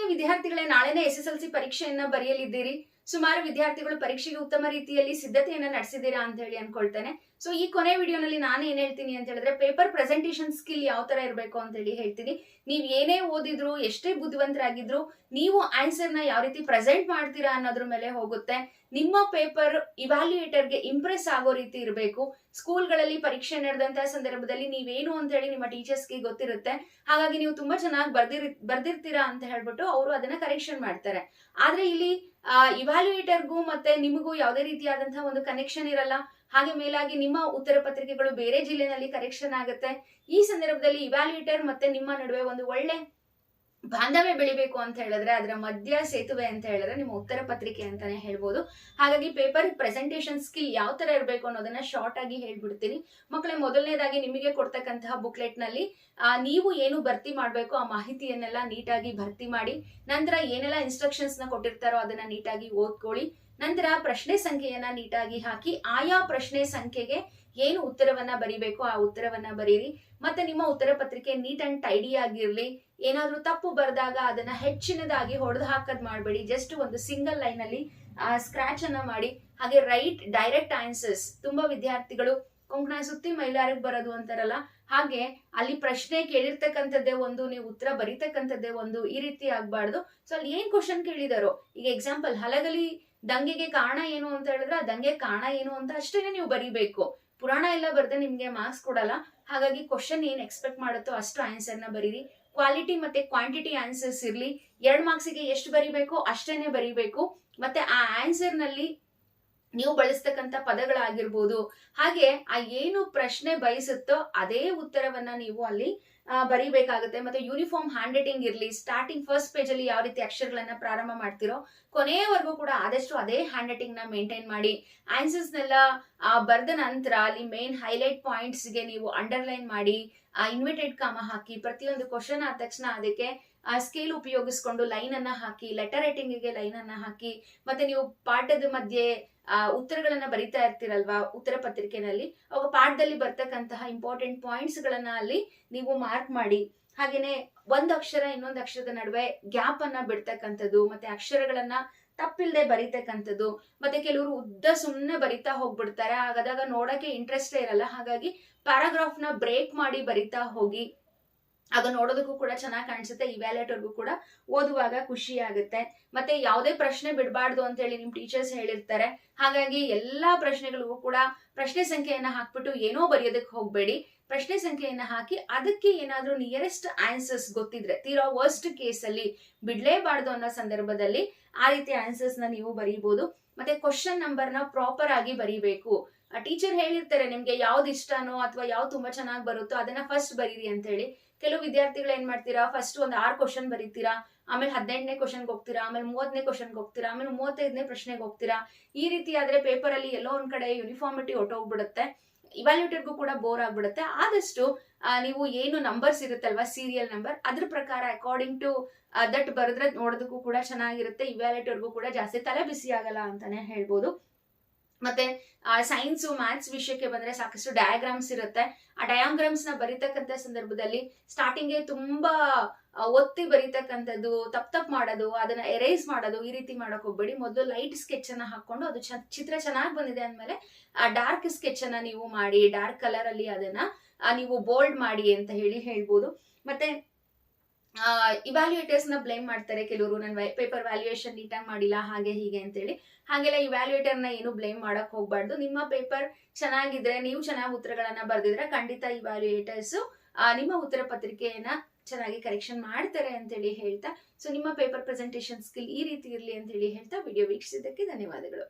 ಆತ್ಮೀಯ ವಿದ್ಯಾರ್ಥಿಗಳೇ ನಾಳೆನೇ ಎಸ್ ಎಸ್ ಎಲ್ ಸಿ ಪರೀಕ್ಷೆಯನ್ನ ಬರೆಯಲಿದ್ದೀರಿ. ಸುಮಾರು ವಿದ್ಯಾರ್ಥಿಗಳು ಪರೀಕ್ಷೆಗೆ ಉತ್ತಮ ರೀತಿಯಲ್ಲಿ ಸಿದ್ಧತೆಯನ್ನ ನಡೆಸಿದ್ದೀರಾ ಅಂತ ಹೇಳಿ ಅನ್ಕೊಳ್ತೇನೆ. ಸೊ ಈ ಕೊನೆ ವಿಡಿಯೋನಲ್ಲಿ ನಾನು ಏನ್ ಹೇಳ್ತೀನಿ ಅಂತ ಹೇಳಿದ್ರೆ ಪೇಪರ್ ಪ್ರೆಸೆಂಟೇಷನ್ ಸ್ಕಿಲ್ ಯಾವ ತರ ಇರಬೇಕು ಅಂತ ಹೇಳಿ ಹೇಳ್ತೀನಿ. ನೀವ್ ಏನೇ ಓದಿದ್ರು, ಎಷ್ಟೇ ಬುದ್ಧಿವಂತರಾಗಿದ್ರು, ನೀವು ಆನ್ಸರ್ನ ಯಾವ ರೀತಿ ಪ್ರೆಸೆಂಟ್ ಮಾಡ್ತೀರಾ ಅನ್ನೋದ್ರ ಮೇಲೆ ಹೋಗುತ್ತೆ. ನಿಮ್ಮ ಪೇಪರ್ ಇವ್ಯಾಲ್ಯೂಯೇಟರ್ಗೆ ಇಂಪ್ರೆಸ್ ಆಗೋ ರೀತಿ ಇರಬೇಕು. ಸ್ಕೂಲ್ಗಳಲ್ಲಿ ಪರೀಕ್ಷೆ ನಡೆದಂತಹ ಸಂದರ್ಭದಲ್ಲಿ ನೀವೇನು ಅಂತ ಹೇಳಿ ನಿಮ್ಮ ಟೀಚರ್ಸ್ಗೆ ಗೊತ್ತಿರುತ್ತೆ. ಹಾಗಾಗಿ ನೀವು ತುಂಬಾ ಚೆನ್ನಾಗಿ ಬರ್ದಿರ್, ಬರ್ದಿರ್ತೀರಾ ಅಂತ ಹೇಳ್ಬಿಟ್ಟು ಅವರು ಅದನ್ನ ಕರೆಕ್ಷನ್ ಮಾಡ್ತಾರೆ. ಆದ್ರೆ ಇಲ್ಲಿ ಇವ್ಯಾಲ್ಯೂಯೇಟರ್ಗೂ ಮತ್ತೆ ನಿಮಗೂ ಯಾವುದೇ ರೀತಿಯಾದಂತಹ ಒಂದು ಕನೆಕ್ಷನ್ ಇರಲ್ಲ. ಹಾಗೆ ಮೇಲಾಗಿ ನಿಮ್ಮ ಉತ್ತರ ಪತ್ರಿಕೆಗಳು ಬೇರೆ ಜಿಲ್ಲೆನಲ್ಲಿ ಕರೆಕ್ಷನ್ ಆಗುತ್ತೆ. ಈ ಸಂದರ್ಭದಲ್ಲಿ ಇವ್ಯಾಲ್ಯೂಯೇಟರ್ ಮತ್ತೆ ನಿಮ್ಮ ನಡುವೆ ಒಂದು ಒಳ್ಳೆ ಬಾಂಧವ್ಯ ಬೆಳಿಬೇಕು ಅಂತ ಹೇಳಿದ್ರೆ ಅದರ ಮಧ್ಯ ಸೇತುವೆ ಅಂತ ಹೇಳಿದ್ರೆ ನಿಮ್ಮ ಉತ್ತರ ಪತ್ರಿಕೆ ಅಂತಾನೆ ಹೇಳ್ಬೋದು. ಹಾಗಾಗಿ ಪೇಪರ್ ಪ್ರೆಸೆಂಟೇಷನ್ ಸ್ಕಿಲ್ ಯಾವ ತರ ಇರಬೇಕು ಅನ್ನೋದನ್ನ ಶಾರ್ಟ್ ಆಗಿ ಹೇಳ್ಬಿಡ್ತೀನಿ. ಮಕ್ಕಳೇ ಮೊದಲನೇದಾಗಿ ನಿಮಗೆ ಕೊಡ್ತಕ್ಕಂತಹ ಬುಕ್ಲೆಟ್ನಲ್ಲಿ ನೀವು ಏನು ಭರ್ತಿ ಮಾಡಬೇಕು ಆ ಮಾಹಿತಿಯನ್ನೆಲ್ಲ ನೀಟಾಗಿ ಭರ್ತಿ ಮಾಡಿ, ನಂತರ ಏನೆಲ್ಲ ಇನ್ಸ್ಟ್ರಕ್ಷನ್ಸ್ನ ಕೊಟ್ಟಿರ್ತಾರೋ ಅದನ್ನ ನೀಟಾಗಿ ಓದ್ಕೊಳ್ಳಿ. ನಂತರ ಪ್ರಶ್ನೆ ಸಂಖ್ಯೆಯನ್ನ ನೀಟಾಗಿ ಹಾಕಿ ಆಯಾ ಪ್ರಶ್ನೆ ಸಂಖ್ಯೆಗೆ ಏನು ಉತ್ತರವನ್ನ ಬರಿಬೇಕು ಆ ಉತ್ತರವನ್ನ ಬರೀರಿ. ಮತ್ತೆ ನಿಮ್ಮ ಉತ್ತರ ಪತ್ರಿಕೆ ನೀಟ್ ಅಂಡ್ ಟೈಡಿ ಆಗಿರ್ಲಿ, ಏನಾದ್ರೂ ತಪ್ಪು ಬರೆದಾಗ ಅದನ್ನ ಹೆಚ್ಚಿನದಾಗಿ ಹೊಡೆದು ಹಾಕದ್ ಮಾಡಬೇಡಿ. ಜಸ್ಟ್ ಒಂದು ಸಿಂಗಲ್ ಲೈನ್ ಅಲ್ಲಿ ಸ್ಕ್ರಾಚ್ ಅನ್ನ ಮಾಡಿ. ಹಾಗೆ ರೈಟ್ ಡೈರೆಕ್ಟ್ ಆನ್ಸರ್ಸ್ ತುಂಬಾ ವಿದ್ಯಾರ್ಥಿಗಳು, ಕೊಂಕಣ ಸುತ್ತಿ ಮೈಲಾರಿಗೆ ಬರೋದು ಅಂತಾರಲ್ಲ, ಹಾಗೆ ಅಲ್ಲಿ ಪ್ರಶ್ನೆ ಕೇಳಿರ್ತಕ್ಕಂಥದ್ದೇ ಒಂದು, ನೀವು ಉತ್ತರ ಬರಿತಕ್ಕಂಥದ್ದೇ ಒಂದು ಈ ರೀತಿ ಆಗ್ಬಾರ್ದು. ಸೊ ಅಲ್ಲಿ ಏನ್ ಕ್ವಶನ್ ಕೇಳಿದಾರೋ, ಈಗ ಎಕ್ಸಾಂಪಲ್ ಹಲಗಲಿ ದಂಗೆಗೆ ಕಾರಣ ಏನು ಅಂತ ಹೇಳಿದ್ರೆ ಆ ದಂಗೆ ಕಾರಣ ಏನು ಅಂತ ಅಷ್ಟೇನೆ ನೀವು ಬರಿಬೇಕು. ಪುರಾಣ ಎಲ್ಲ ಬರ್ದೆ ನಿಮ್ಗೆ ಮಾರ್ಕ್ಸ್ ಕೊಡಲ್ಲ. ಹಾಗಾಗಿ ಕ್ವಶನ್ ಏನ್ ಎಕ್ಸ್ಪೆಕ್ಟ್ ಮಾಡುತ್ತೋ ಅಷ್ಟು ಆನ್ಸರ್ನ ಬರೀರಿ. ಕ್ವಾಲಿಟಿ ಮತ್ತೆ ಕ್ವಾಂಟಿಟಿ ಆನ್ಸರ್ಸ್ ಇರ್ಲಿ. ಎರಡ್ ಮಾರ್ಕ್ಸಿಗೆ ಎಷ್ಟು ಬರಿಬೇಕು ಅಷ್ಟೇನೆ ಬರಿಬೇಕು. ಮತ್ತೆ ಆ ಆನ್ಸರ್ನಲ್ಲಿ ನೀವು ಬಳಸ್ತಕ್ಕಂಥ ಪದಗಳಾಗಿರ್ಬೋದು. ಹಾಗೆ ಆ ಏನು ಪ್ರಶ್ನೆ ಬಯಸುತ್ತೋ ಅದೇ ಉತ್ತರವನ್ನ ನೀವು ಅಲ್ಲಿ ಬರೀಬೇಕಾಗುತ್ತೆ. ಮತ್ತೆ ಯೂನಿಫಾರ್ಮ್ ಹ್ಯಾಂಡ್ ರೈಟಿಂಗ್ ಇರಲಿ ಸ್ಟಾರ್ಟಿಂಗ್ ಫಸ್ಟ್ ಪೇಜ್ ಅಲ್ಲಿ ಯಾವ ರೀತಿ ಅಕ್ಷರಗಳನ್ನ ಪ್ರಾರಂಭ ಮಾಡ್ತಿರೋ, ಕೊನೆಯವರೆಗೂ ಕೂಡ ಆದಷ್ಟು ಅದೇ ಹ್ಯಾಂಡ್ ರೈಟಿಂಗ್ನ ಮೇಂಟೈನ್ ಮಾಡಿ. ಆನ್ಸರ್ಸ್ ನೆಲ್ಲ ಬರೆದ ನಂತರ ಅಲ್ಲಿ ಮೇನ್ ಹೈಲೈಟ್ ಪಾಯಿಂಟ್ಸ್ಗೆ ನೀವು ಅಂಡರ್ಲೈನ್ ಮಾಡಿ ಇನ್ವಿಟೆಡ್ ಕಾಮ ಹಾಕಿ, ಪ್ರತಿಯೊಂದು ಕ್ವಶನ್ ಆದ ತಕ್ಷಣ ಅದಕ್ಕೆ ಸ್ಕೇಲ್ ಉಪಯೋಗಿಸ್ಕೊಂಡು ಲೈನ್ ಅನ್ನ ಹಾಕಿ ಲೆಟರ್ ರೈಟಿಂಗ್ಗೆ ಲೈನ್ ಅನ್ನ ಹಾಕಿ, ಮತ್ತೆ ನೀವು ಪಾಠದ ಮಧ್ಯೆ ಉತ್ತರಗಳನ್ನ ಬರಿತಾ ಇರ್ತೀರಲ್ವಾ, ಉತ್ತರ ಪತ್ರಿಕೆನಲ್ಲಿ, ಅವಾಗ ಪಾಠದಲ್ಲಿ ಬರ್ತಕ್ಕಂತಹ ಇಂಪಾರ್ಟೆಂಟ್ ಪಾಯಿಂಟ್ಸ್ ಗಳನ್ನ ಅಲ್ಲಿ ನೀವು ಮಾರ್ಕ್ ಮಾಡಿ, ಹಾಗೇನೆ ಒಂದು ಅಕ್ಷರ ಇನ್ನೊಂದು ಅಕ್ಷರದ ನಡುವೆ ಗ್ಯಾಪ್ ಅನ್ನ ಬಿಡ್ತಕ್ಕಂಥದ್ದು, ಮತ್ತೆ ಅಕ್ಷರಗಳನ್ನ ತಪ್ಪಿಲ್ದೆ ಬರಿತಕ್ಕಂಥದ್ದು, ಮತ್ತೆ ಕೆಲವರು ಉದ್ದ ಸುಮ್ಮನೆ ಬರಿತಾ ಹೋಗ್ಬಿಡ್ತಾರೆ, ಹಾಗಾದಾಗ ನೋಡಕ್ಕೆ ಇಂಟ್ರೆಸ್ಟೇ ಇರಲ್ಲ, ಹಾಗಾಗಿ ಪ್ಯಾರಾಗ್ರಾಫ್ನ ಬ್ರೇಕ್ ಮಾಡಿ ಬರಿತಾ ಹೋಗಿ ಆಗ ನೋಡೋದಕ್ಕೂ ಕೂಡ ಚೆನ್ನಾಗಿ ಕಾಣಿಸುತ್ತೆ ಇವ್ಯಾಲೇಟರ್ಗೂ ಕೂಡ ಓದುವಾಗ ಖುಷಿ ಆಗುತ್ತೆ. ಮತ್ತೆ ಯಾವುದೇ ಪ್ರಶ್ನೆ ಬಿಡಬಾರ್ದು ಅಂತ ಹೇಳಿ ನಿಮ್ ಟೀಚರ್ಸ್ ಹೇಳಿರ್ತಾರೆ. ಹಾಗಾಗಿ ಎಲ್ಲಾ ಪ್ರಶ್ನೆಗಳಿಗೂ ಕೂಡ ಪ್ರಶ್ನೆ ಸಂಖ್ಯೆಯನ್ನ ಹಾಕ್ಬಿಟ್ಟು ಏನೋ ಬರೆಯೋದಕ್ಕೆ ಹೋಗ್ಬೇಡಿ. ಪ್ರಶ್ನೆ ಸಂಖ್ಯೆಯನ್ನ ಹಾಕಿ ಅದಕ್ಕೆ ಏನಾದ್ರೂ ನಿಯರೆಸ್ಟ್ ಆನ್ಸರ್ಸ್ ಗೊತ್ತಿದ್ರೆ, ತೀರಾ ವರ್ಸ್ಟ್ ಕೇಸ್ ಅಲ್ಲಿ ಬಿಡ್ಲೇಬಾರ್ದು ಅನ್ನೋ ಸಂದರ್ಭದಲ್ಲಿ ಆ ರೀತಿ ಆನ್ಸರ್ಸ್ನ ನೀವು ಬರೀಬಹುದು ಮತ್ತೆ ಕ್ವಶನ್ ನಂಬರ್ನ ಪ್ರಾಪರ್ ಆಗಿ ಬರೀಬೇಕು. ಟೀಚರ್ ಹೇಳಿರ್ತಾರೆ, ನಿಮ್ಗೆ ಯಾವ್ದು ಇಷ್ಟನೋ ಅಥವಾ ಯಾವ್ದು ತುಂಬಾ ಚೆನ್ನಾಗಿ ಬರುತ್ತೋ ಅದನ್ನ ಫಸ್ಟ್ ಬರೀರಿ ಅಂತ ಹೇಳಿ ಕೆಲವು ವಿದ್ಯಾರ್ಥಿಗಳು ಏನ್ ಮಾಡ್ತೀರಾ ಫಸ್ಟ್ ಒಂದು ಆರು ಕ್ವಶನ್ ಬರೀತೀರಾ, ಆಮೇಲೆ ಹದಿನೆಂಟನೇ ಕ್ವಶನ್ಗೆ ಹೋಗ್ತೀರಾ, ಆಮೇಲೆ ಮೂವತ್ತನೇ ಕ್ವಶನ್ಗೆ ಹೋಗ್ತೀರಾ, ಆಮೇಲೆ ಮೂವತ್ತೈದನೇ ಪ್ರಶ್ನೆಗೆ ಹೋಗ್ತೀರಾ. ಈ ರೀತಿ ಆದ್ರೆ ಪೇಪರ್ ಅಲ್ಲಿ ಎಲ್ಲೋ ಒಂದ್ ಕಡೆ ಯೂನಿಫಾರ್ಮಿಟಿ ಹೊಟ್ಟೋಗ್ಬಿಡುತ್ತೆ ಇವ್ಯಾಲ್ಯೂಟರ್ಗೂ ಕೂಡ ಬೋರ್ ಆಗ್ಬಿಡುತ್ತೆ. ಆದಷ್ಟು ನೀವು ಏನು ನಂಬರ್ಸ್ ಇರುತ್ತಲ್ವಾ ಸೀರಿಯಲ್ ನಂಬರ್ ಅದ್ರ ಪ್ರಕಾರ ಅಕಾರ್ಡಿಂಗ್ ಟು ದಟ್ ಬರೆದ್ರೆ ನೋಡೋದಕ್ಕೂ ಕೂಡ ಚೆನ್ನಾಗಿರುತ್ತೆ ಇವ್ಯಾಲ್ಯೂಟರ್ಗೂ ಕೂಡ ಜಾಸ್ತಿ ತಲೆ ಬಿಸಿ ಆಗಲ್ಲ ಅಂತಾನೆ ಹೇಳ್ಬೋದು. ಮತ್ತೆ ಸೈನ್ಸ್ ಮ್ಯಾಥ್ಸ್ ವಿಷಯಕ್ಕೆ ಬಂದ್ರೆ ಸಾಕಷ್ಟು ಡಯಾಗ್ರಾಮ್ಸ್ ಇರುತ್ತೆ. ಆ ಡಯಾಗ್ರಾಮ್ಸ್ನ ಬರಿತಕ್ಕಂಥ ಸಂದರ್ಭದಲ್ಲಿ ಸ್ಟಾರ್ಟಿಂಗ್ಗೆ ತುಂಬಾ ಒತ್ತಿ ಬರಿತಕ್ಕಂಥದ್ದು, ತಪ್ ತಪ್ ಮಾಡೋದು, ಅದನ್ನ ಎರೇಸ್ ಮಾಡೋದು, ಈ ರೀತಿ ಮಾಡಕ್ ಹೋಗ್ಬೇಡಿ. ಮೊದಲು ಲೈಟ್ ಸ್ಕೆಚ್ ಅನ್ನ ಹಾಕೊಂಡು ಅದು ಚಿತ್ರ ಚೆನ್ನಾಗಿ ಬಂದಿದೆ ಅಂದಮೇಲೆ, ಆ ಡಾರ್ಕ್ ಸ್ಕೆಚ್ ಅನ್ನ ನೀವು ಮಾಡಿ ಡಾರ್ಕ್ ಕಲರ್ ಅಲ್ಲಿ ಅದನ್ನ ನೀವು ಬೋಲ್ಡ್ ಮಾಡಿ ಅಂತ ಹೇಳಿ ಹೇಳ್ಬೋದು. ಮತ್ತೆ ಇವ್ಯಾಲ್ಯೂಯೇಟರ್ಸ್ನ ಬ್ಲೇಮ್ ಮಾಡ್ತಾರೆ. ಕೆಲವರು ನನ್ನ ಪೇಪರ್ ವ್ಯಾಲ್ಯೂಯೇಷನ್ ನೀಟಾಗಿ ಮಾಡಿಲ್ಲ, ಹಾಗೆ ಹೀಗೆ ಅಂತೇಳಿ. ಹಾಗೆಲ್ಲ ಇವ್ಯಾಲ್ಯೂಯೇಟರ್ನ ಏನು ಬ್ಲೇಮ್ ಮಾಡಕ್ ಹೋಗ್ಬಾರ್ದು. ನಿಮ್ಮ ಪೇಪರ್ ಚೆನ್ನಾಗಿದ್ರೆ, ನೀವು ಚೆನ್ನಾಗಿ ಉತ್ತರಗಳನ್ನ ಬರೆದಿದ್ರೆ ಖಂಡಿತ ಇವ್ಯಾಲ್ಯೂಯೇಟರ್ಸ್ ನಿಮ್ಮ ಉತ್ತರ ಪತ್ರಿಕೆಯನ್ನ ಚೆನ್ನಾಗಿ ಕರೆಕ್ಷನ್ ಮಾಡ್ತಾರೆ ಅಂತೇಳಿ ಹೇಳ್ತಾ. ಸೊ ನಿಮ್ಮ ಪೇಪರ್ ಪ್ರೆಸೆಂಟೇಷನ್ ಸ್ಕಿಲ್ ಈ ರೀತಿ ಇರಲಿ ಅಂತ ಹೇಳಿ ಹೇಳ್ತಾ. ವಿಡಿಯೋ ವೀಕ್ಷಿಸಿದ್ದಕ್ಕೆ ಧನ್ಯವಾದಗಳು.